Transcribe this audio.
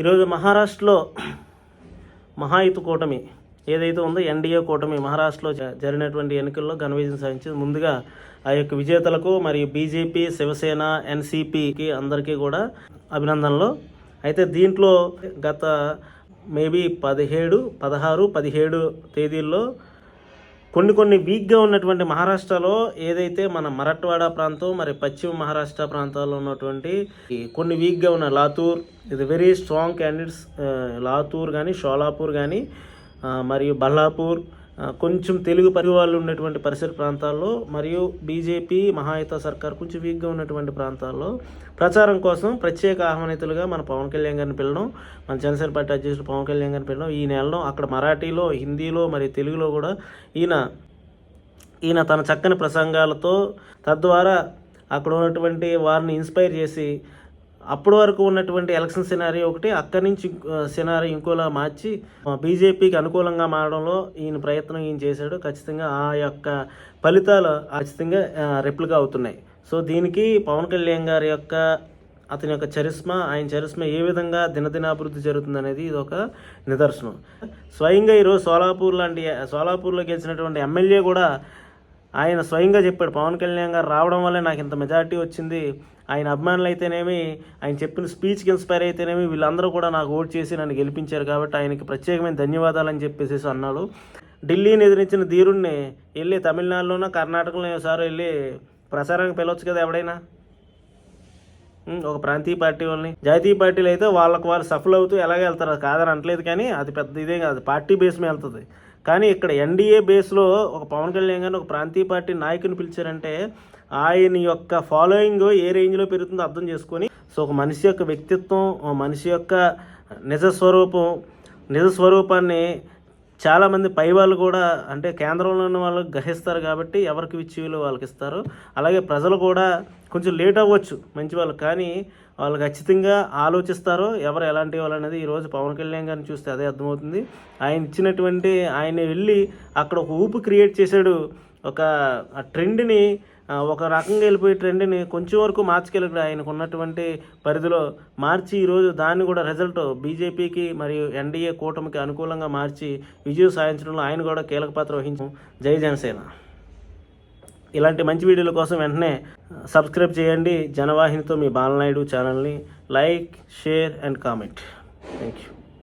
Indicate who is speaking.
Speaker 1: ఈరోజు మహారాష్ట్రలో మహాయుత కూటమి ఏదైతే ఉందో ఎన్డీఏ కూటమి మహారాష్ట్రలో జరిగినటువంటి ఎన్నికల్లో ఘన విజయం సాధించింది. ముందుగా ఆ యొక్క విజేతలకు మరియు బీజేపీ శివసేన ఎన్సీపీకి అందరికీ కూడా అభినందనలు. అయితే దీంట్లో గత మేబీ పదిహేడు పదహారు పదిహేడు తేదీల్లో కొన్ని కొన్ని వీక్గా ఉన్నటువంటి మహారాష్ట్రలో ఏదైతే మన మరట్వాడ ప్రాంతం మరి పశ్చిమ మహారాష్ట్ర ప్రాంతాల్లో ఉన్నటువంటి కొన్ని వీక్గా ఉన్న లాతూర్ ఇది వెరీ స్ట్రాంగ్ క్యాండిడేట్స్ లాతూర్ కానీ షోలాపూర్ కానీ మరియు బల్లాపూర్ కొంచెం తెలుగు పరి వాళ్ళు ఉన్నటువంటి పరిసర ప్రాంతాల్లో మరియు బీజేపీ మహాయుత సర్కార్ కొంచెం వీక్గా ఉన్నటువంటి ప్రాంతాల్లో ప్రచారం కోసం ప్రత్యేక ఆహ్వానితులుగా మన పవన్ కళ్యాణ్ గారిని పిలడం మన జనసేన పార్టీ అధ్యక్షుడు పవన్ కళ్యాణ్ గారిని పిలడం ఈ నెలలో అక్కడ మరాఠీలో హిందీలో మరియు తెలుగులో కూడా ఈయన ఈయన తన చక్కని ప్రసంగాలతో తద్వారా అక్కడ ఉన్నటువంటి వారిని ఇన్స్పైర్ చేసి అప్పటి వరకు ఉన్నటువంటి ఎలక్షన్ సినారీ ఒకటి అక్కడి నుంచి సినారీ ఇంకోలా మార్చి బీజేపీకి అనుకూలంగా మారడంలో ఈయన ప్రయత్నం ఈయన చేశాడు. ఖచ్చితంగా ఆ యొక్క ఫలితాలు ఖచ్చితంగా రెప్లికా అవుతున్నాయి. సో దీనికి పవన్ కళ్యాణ్ గారి యొక్క అతని యొక్క చరిస్మా ఆయన చరిస్మా ఏ విధంగా దినదినాభివృద్ధి జరుగుతుంది అనేది ఇది ఒక నిదర్శనం. స్వయంగా ఈరోజు సోలాపూర్ లాంటి సోలాపూర్లో గెలిచినటువంటి ఎమ్మెల్యే కూడా ఆయన స్వయంగా చెప్పాడు పవన్ కళ్యాణ్ గారు రావడం వల్లే నాకు ఇంత మెజారిటీ వచ్చింది. ఆయన అభిమానులు అయితేనేమి ఆయన చెప్పిన స్పీచ్కి ఇన్స్పైర్ అయితేనేమి వీళ్ళందరూ కూడా నాకు ఓట్ చేసి నన్ను గెలిపించారు కాబట్టి ఆయనకి ప్రత్యేకమైన ధన్యవాదాలు అని చెప్పేసి అన్నాడు. ఢిల్లీని ఎదిరించిన ధీరుణ్ణి వెళ్ళి తమిళనాడులోనో కర్ణాటకలో ఒకసారి వెళ్ళి ప్రసారానికి పిలవచ్చు కదా ఎవడైనా? ఒక ప్రాంతీయ పార్టీ వాళ్ళని. జాతీయ పార్టీలు అయితే వాళ్ళకు వాళ్ళు సఫల్ అవుతూ ఎలాగ వెళ్తారు కాదని అనట్లేదు కానీ అది పెద్ద ఇదే కాదు. పార్టీ బేస్ మీద వెళ్తుంది. కానీ ఇక్కడ ఎన్డీఏ బేస్లో ఒక పవన్ కళ్యాణ్ గారిని ఒక ప్రాంతీయ పార్టీ నాయకుని పిలిచారంటే ఆయన యొక్క ఫాలోయింగ్ ఏ రేంజ్లో పెరుగుతుందో అర్థం చేసుకొని సో ఒక మనిషి యొక్క వ్యక్తిత్వం ఒక మనిషి యొక్క నిజ స్వరూపం నిజ స్వరూపాన్ని చాలామంది పై వాళ్ళు కూడా అంటే కేంద్రంలో ఉన్న వాళ్ళు గ్రహిస్తారు కాబట్టి ఎవరికి ఇచ్చేలు వాళ్ళకి ఇస్తారు. అలాగే ప్రజలు కూడా కొంచెం లేట్ అవ్వచ్చు మంచి వాళ్ళు. కానీ వాళ్ళు ఖచ్చితంగా ఆలోచిస్తారు. ఎవరు ఎలాంటి వాళ్ళు అనేది ఈరోజు పవన్ కళ్యాణ్ గారిని చూస్తే అదే అర్థమవుతుంది. ఆయన ఇచ్చినటువంటి ఆయన వెళ్ళి అక్కడ ఒక ఊపు క్రియేట్ చేశాడు. ఒక ఆ ట్రెండ్ని ఒక రకంగా వెళ్ళిపోయే ట్రెండ్ని కొంచెం వరకు మార్చుకెళ్ళాడు ఆయనకు ఉన్నటువంటి పరిధిలో. మార్చి ఈరోజు దాన్ని కూడా రిజల్ట్ బీజేపీకి మరియు ఎన్డీఏ కూటమికి అనుకూలంగా మార్చి విజయం సాధించడంలో ఆయన కూడా కీలక పాత్ర వహించాం జై జనసేన. ఇలాంటి మంచి వీడియోల కోసం వెంటనే సబ్స్క్రైబ్ చేయండి. జనవాహినితో మీ బాలనాయుడు ఛానల్ని like share and comment thank you